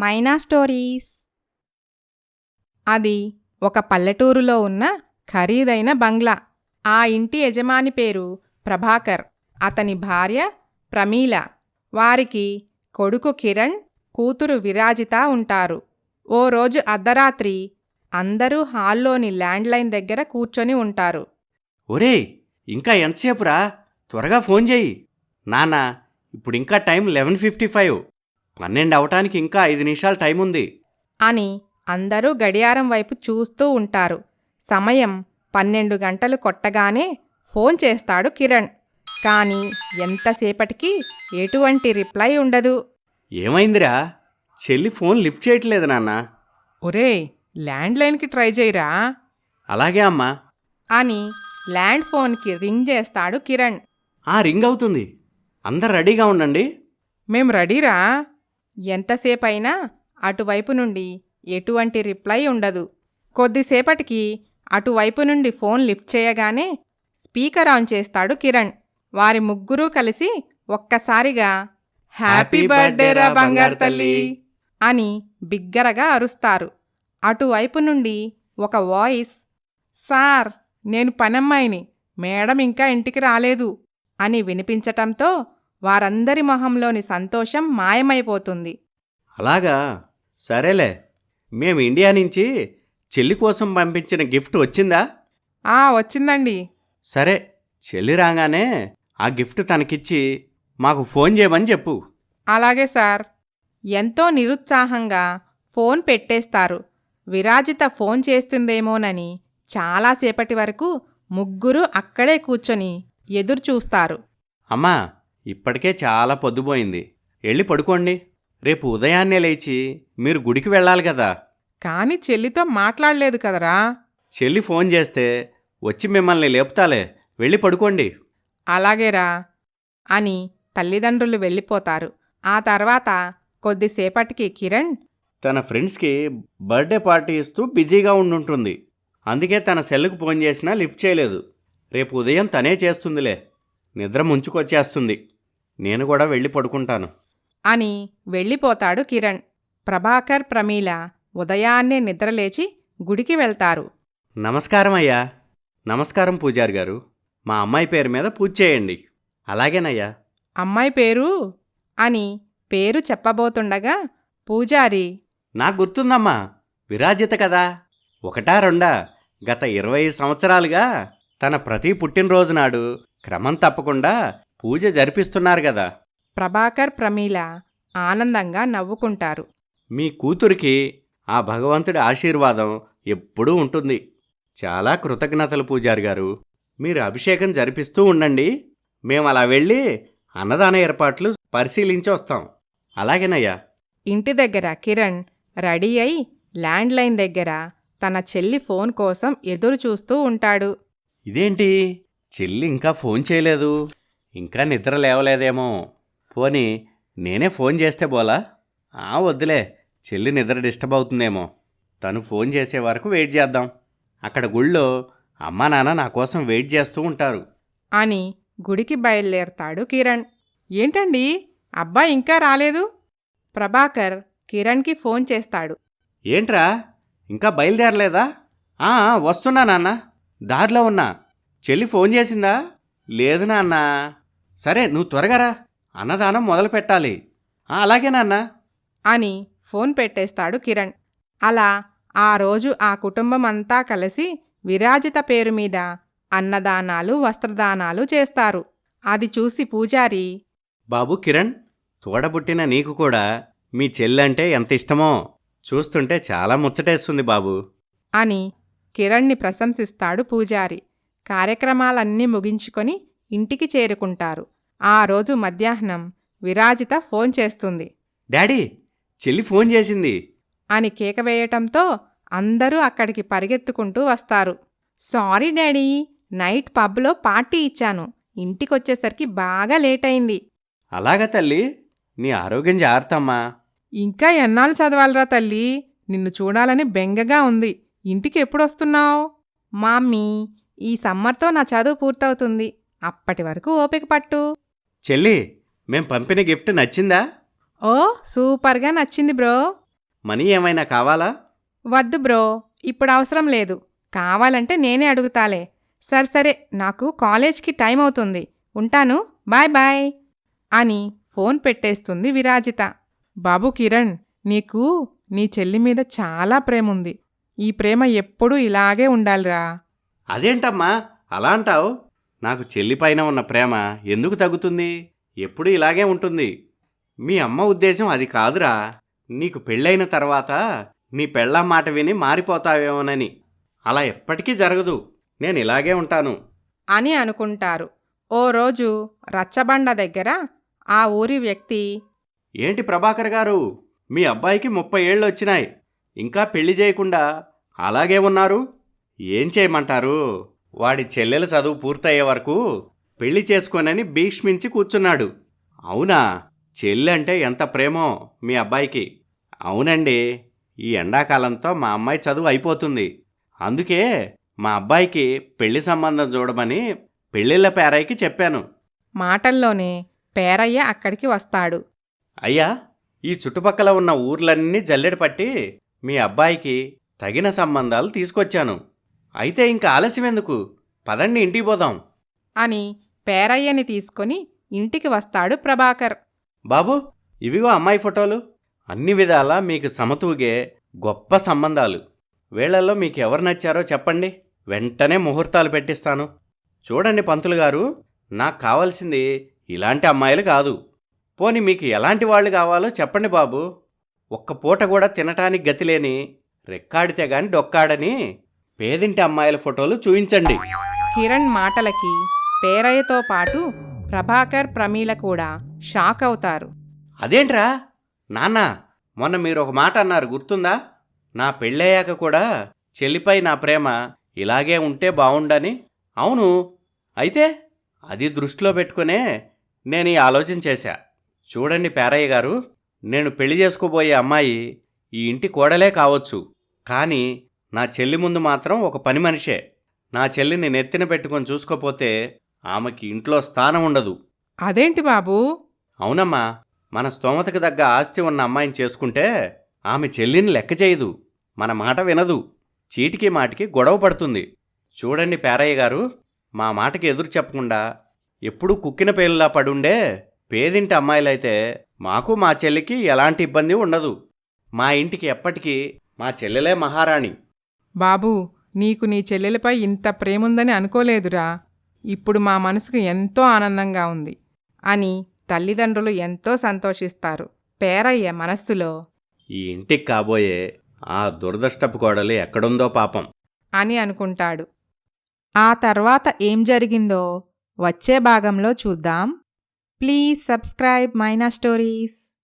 మైనా stories. అది ఒక పల్లెటూరులో ఉన్న ఖరీదైన బంగ్లా. ఆ ఇంటి యజమాని పేరు ప్రభాకర్. అతని భార్య ప్రమీల. వారికి కొడుకు కిరణ్ కూతురు విరాజిత ఉంటారు. ఓ రోజు అర్ధరాత్రి అందరూ హాల్లోని ల్యాండ్లైన్ దగ్గర కూర్చొని ఉంటారు. ఒరేయ్ ఇంకా ఎంతసేపురా? త్వరగా ఫోన్ చేయి. నానా ఇప్పుడు ఇంకా టైం లెవెన్ ఫిఫ్టీ ఫైవ్. పన్నెండు అవటానికి ఇంకా ఐదు నిమిషాలు టైం ఉంది. అని అందరూ గడియారం వైపు చూస్తూ ఉంటారు. సమయం పన్నెండు గంటలు కొట్టగానే ఫోన్ చేస్తాడు కిరణ్. కానీ ఎంతసేపటికి ఎటువంటి రిప్లై ఉండదు. ఏమైందిరా? చెల్లి ఫోన్ లిఫ్ట్ చేయట్లేదు నాన్న. ఒరే ల్యాండ్లైన్కి ట్రై చేయరా? అలాగే అమ్మా. అని ల్యాండ్ ఫోన్కి రింగ్ చేస్తాడు కిరణ్. ఆ రింగ్ అవుతుంది. అందరు రెడీగా ఉండండి. మేం రెడీరా? ఎంతసేపైనా అటువైపు నుండి ఎటువంటి రిప్లై ఉండదు. కొద్దిసేపటికి అటువైపు నుండి ఫోన్ లిఫ్ట్ చేయగానే స్పీకర్ ఆన్ చేస్తాడు కిరణ్. వారి ముగ్గురూ కలిసి ఒక్కసారిగా హ్యాపీ బర్త్డే రా బంగారు తల్లి అని బిగ్గరగా అరుస్తారు. అటువైపు నుండి ఒక వాయిస్ సార్ నేను పనమ్మాయిని మేడం ఇంకా ఇంటికి రాలేదు అని వినిపించటంతో వారందరి మొహంలోని సంతోషం మాయమైపోతుంది. అలాగా? సరేలే. మేము ఇండియా నుంచి చెల్లి కోసం పంపించిన గిఫ్ట్ వచ్చిందా? ఆ వచ్చిందండి. సరే చెల్లి రాగానే ఆ గిఫ్ట్ తనకిచ్చి మాకు ఫోన్ చేయమని చెప్పు. అలాగే సార్. ఎంతో నిరుత్సాహంగా ఫోన్ పెట్టేస్తారు. విరాజిత ఫోన్ చేస్తుందేమోనని చాలాసేపటి వరకు ముగ్గురు అక్కడే కూర్చొని ఎదురు చూస్తారు అమ్మా ఇప్పటికే చాలా పొద్దుపోయింది. వెళ్ళి పడుకోండి. రేపు ఉదయాన్నే లేచి మీరు గుడికి వెళ్ళాలి కదా. కానీ చెల్లితో మాట్లాడలేదు కదరా. చెల్లి ఫోన్ చేస్తే వచ్చి మిమ్మల్ని లేపుతాలే. వెళ్ళి పడుకోండి. అలాగేరా అని తల్లిదండ్రులు వెళ్ళిపోతారు. ఆ తర్వాత కొద్దిసేపటికి కిరణ్ తన ఫ్రెండ్స్కి బర్త్డే పార్టీ ఇస్తూ బిజీగా ఉండుంటుంది. అందుకే తన సెల్లుకు ఫోన్ చేసినా లిఫ్ట్ చేయలేదు. రేపు ఉదయం తనే చేస్తుందిలే. నిద్ర ముంచుకొచ్చేస్తుంది. నేను కూడా వెళ్ళి పడుకుంటాను. అని వెళ్ళిపోతాడు కిరణ్. ప్రభాకర్ ప్రమీల ఉదయాన్నే నిద్రలేచి గుడికి వెళ్తారు. నమస్కారం అయ్యా. నమస్కారం పూజారి గారు. మా అమ్మాయి పేరు మీద పూజ చేయండి. అలాగేనయ్యా. అమ్మాయి పేరు? అని పేరు చెప్పబోతుండగా పూజారి నాకు గుర్తుందమ్మా. విరాజిత కదా. ఒకటా రెండా? గత ఇరవై సంవత్సరాలుగా తన ప్రతి పుట్టినరోజు నాడు క్రమం తప్పకుండా పూజ జరిపిస్తున్నారు కదా. ప్రభాకర్ ప్రమీల ఆనందంగా నవ్వుకుంటారు. మీ కూతురికి ఆ భగవంతుడి ఆశీర్వాదం ఎప్పుడూ ఉంటుంది. చాలా కృతజ్ఞతలు పూజారి గారు. మీరు అభిషేకం జరిపిస్తూ ఉండండి. మేము అలా వెళ్ళి అన్నదాన ఏర్పాట్లు పరిశీలించి వస్తాం. అలాగేనయ్యా. ఇంటి దగ్గర కిరణ్ రెడీ అయి ల్యాండ్లైన్ దగ్గర తన చెల్లి ఫోన్ కోసం ఎదురు చూస్తూ ఉంటాడు. ఇదేంటి? చెల్లి ఇంకా ఫోన్ చేయలేదు. ఇంకా నిద్ర లేవలేదేమో. పోనీ నేనే ఫోన్ చేస్తే బోలా? ఆ వద్దులే. చెల్లి నిద్ర డిస్టర్బ్ అవుతుందేమో. తను ఫోన్ చేసే వరకు వెయిట్ చేద్దాం. అక్కడ గుళ్ళో అమ్మా నాన్న నా కోసం వెయిట్ చేస్తూ ఉంటారు. అని గుడికి బయలుదేరతాడు కిరణ్. ఏంటండి? అబ్బాయి ఇంకా రాలేదు? ప్రభాకర్ కిరణ్కి ఫోన్ చేస్తాడు. ఏంట్రా? ఇంకా బయలుదేరలేదా? ఆ, ఆ, వస్తున్నా నాన్న. దారిలో ఉన్నా. చెల్లి ఫోన్ చేసిందా? లేదు నాన్న. సరే నువ్వు త్వరగా రా. అన్నదానం మొదలు పెట్టాలి. అలాగే నాన్న. అని ఫోన్ పెట్టేస్తాడు కిరణ్. అలా ఆ రోజు ఆ కుటుంబం అంతా కలిసి విరాజిత పేరు మీద అన్నదానాలు వస్త్రదానాలు చేస్తారు. అది చూసి పూజారి బాబు కిరణ్ తోడబుట్టిన నీకు కూడా మీ చెల్లంటే ఎంత ఇష్టమో చూస్తుంటే చాలా ముచ్చటేస్తుంది బాబు. అని కిరణ్ని ప్రశంసిస్తాడు పూజారి. కార్యక్రమాలన్నీ ముగించుకొని ఇంటికి చేరుకుంటారు. ఆ రోజు మధ్యాహ్నం విరాజిత ఫోన్ చేస్తుంది. డాడీ చెల్లి ఫోన్ చేసింది. అని కేక వేయటంతో అందరూ అక్కడికి పరిగెత్తుకుంటూ వస్తారు. సారీ డాడీ నైట్ పబ్లో పార్టీ ఇచ్చాను. ఇంటికొచ్చేసరికి బాగా లేట్ అయింది అలాగా తల్లి నీ ఆరోగ్యం జాగ్రత్తమ్మా. ఇంకా ఎన్నాళ్ళు చదవాలరా తల్లి? నిన్ను చూడాలని బెంగగా ఉంది. ఇంటికి ఎప్పుడొస్తున్నావు మామ్మీ ఈ సమ్మర్తో నా చదువు పూర్తవుతుంది. అప్పటి వరకు ఓపిక పట్టు. చెల్లి మేం పంపిన గిఫ్ట్ నచ్చిందా? ఓ సూపర్గా నచ్చింది బ్రో. మనీ ఏమైనా కావాలా? వద్దు బ్రో ఇప్పుడు అవసరం లేదు. కావాలంటే నేనే అడుగుతాలే. సరే సరే నాకు కాలేజ్కి టైం అవుతుంది. ఉంటాను. Bye bye. అని ఫోన్ పెట్టేస్తుంది విరాజిత. బాబు కిరణ్ నీకు నీ చెల్లి మీద చాలా ప్రేమ ఉంది. ఈ ప్రేమ ఎప్పుడూ ఇలాగే ఉండాలిరా. అదేంటమ్మా? అలా అంటావు? నాకు చెల్లిపైన ఉన్న ప్రేమ ఎందుకు తగ్గుతుంది? ఎప్పుడు ఇలాగే ఉంటుంది. మీ అమ్మ ఉద్దేశం అది కాదురా. నీకు పెళ్ళైన తర్వాత నీ పెళ్ళాం మాట విని మారిపోతావేమోనని. అలా ఎప్పటికీ జరగదు. నేను ఇలాగే ఉంటాను. అని అనుకుంటారు. ఓ రోజు రచ్చబండ దగ్గర ఆ ఊరి వ్యక్తి ఏంటి ప్రభాకర్ గారు? మీ అబ్బాయికి ముప్పై ఏళ్ళు వచ్చినాయి ఇంకా పెళ్ళి చేయకుండా అలాగే ఉన్నారు? ఏం చేయమంటారు? వాడి చెల్లెల చదువు పూర్తయ్యే వరకు పెళ్ళి చేసుకోనని భీష్మించి కూర్చున్నాడు. అవునా? చెల్లి అంటే ఎంత ప్రేమో మీ అబ్బాయికి. అవునండి ఈ ఎండాకాలంతో మా అమ్మాయి చదువు అయిపోతుంది. అందుకే మా అబ్బాయికి పెళ్ళి సంబంధం చూడమని పెళ్ళిళ్ళ పేరాయికి చెప్పాను. మాటల్లోనే పేరయ్య అక్కడికి వస్తాడు. అయ్యా ఈ చుట్టుపక్కల ఉన్న ఊర్లన్నీ జల్లెడ పట్టి మీ అబ్బాయికి తగిన సంబంధాలు తీసుకొచ్చాను. అయితే ఇంకా ఆలస్యం ఎందుకు? పదండి ఇంటికి పోదాం. అని పేరయ్యని తీసుకొని ఇంటికి వస్తాడు ప్రభాకర్. బాబు ఇవిగో అమ్మాయి ఫోటోలు. అన్ని విధాలా మీకు సమతూగే గొప్ప సంబంధాలు. వీళ్ళల్లో మీకు ఎవరు నచ్చారో చెప్పండి. వెంటనే ముహూర్తాలు పెట్టిస్తాను. చూడండి పంతులు గారు నాకు కావాల్సింది ఇలాంటి అమ్మాయిలు కాదు. పోని మీకు ఎలాంటి వాళ్ళు కావాలో చెప్పండి బాబు. ఒక్క పూట కూడా తినటానికి గతి లేని రెక్కాడితే గాని డొక్కాడని పేదింటి అమ్మాయిల ఫోటోలు చూయించండి. కిరణ్ మాటలకి పేరయ్యతో పాటు ప్రభాకర్ ప్రమీల కూడా షాక్ అవుతారు. అదేంట్రా? నాన్న మొన్న మీరు ఒక మాట అన్నారు గుర్తుందా? నా పెళ్ళయ్యాక కూడా చెల్లిపై నా ప్రేమ ఇలాగే ఉంటే బావుండని. అవును అయితే అది దృష్టిలో పెట్టుకునే నేను ఈ ఆలోచన చేశా. చూడండి పేరయ్య గారు నేను పెళ్ళి చేసుకోబోయే అమ్మాయి ఈ ఇంటి కోడలే కావచ్చు. కానీ నా చెల్లి ముందు మాత్రం ఒక పని మనిషే. నా చెల్లిని నెత్తిన పెట్టుకొని చూసుకోపోతే ఆమెకి ఇంట్లో స్థానం ఉండదు. అదేంటి బాబూ? అవునమ్మా మన స్తోమతకు తగ్గ ఆస్తి ఉన్న అమ్మాయిని చేసుకుంటే ఆమె చెల్లిని లెక్క చేయదు. మన మాట వినదు. చీటికి మాటికి గొడవ పడుతుంది. చూడండి పేరయ్య గారు మా మాటకి ఎదురు చెప్పకుండా ఎప్పుడూ కుక్కిన పేలులా పడుండే పేదింటి అమ్మాయిలైతే మాకు మా చెల్లికి ఎలాంటి ఇబ్బంది ఉండదు. మా ఇంటికి ఎప్పటికీ మా చెల్లెలే మహారాణి. బాబూ నీకు నీ చెల్లెలపై ఇంత ప్రేముందని అనుకోలేదురా. ఇప్పుడు మా మనసుకు ఎంతో ఆనందంగా ఉంది అని తల్లిదండ్రులు ఎంతో సంతోషిస్తారు పేరయ్య మనస్సులో. ఈ ఇంటికి కాబోయే ఆ దురదృష్టపు కోడలు ఎక్కడుందో పాపం. అని అనుకుంటాడు. ఆ తర్వాత ఏం జరిగిందో వచ్చే భాగంలో చూద్దాం. Please subscribe Maina stories.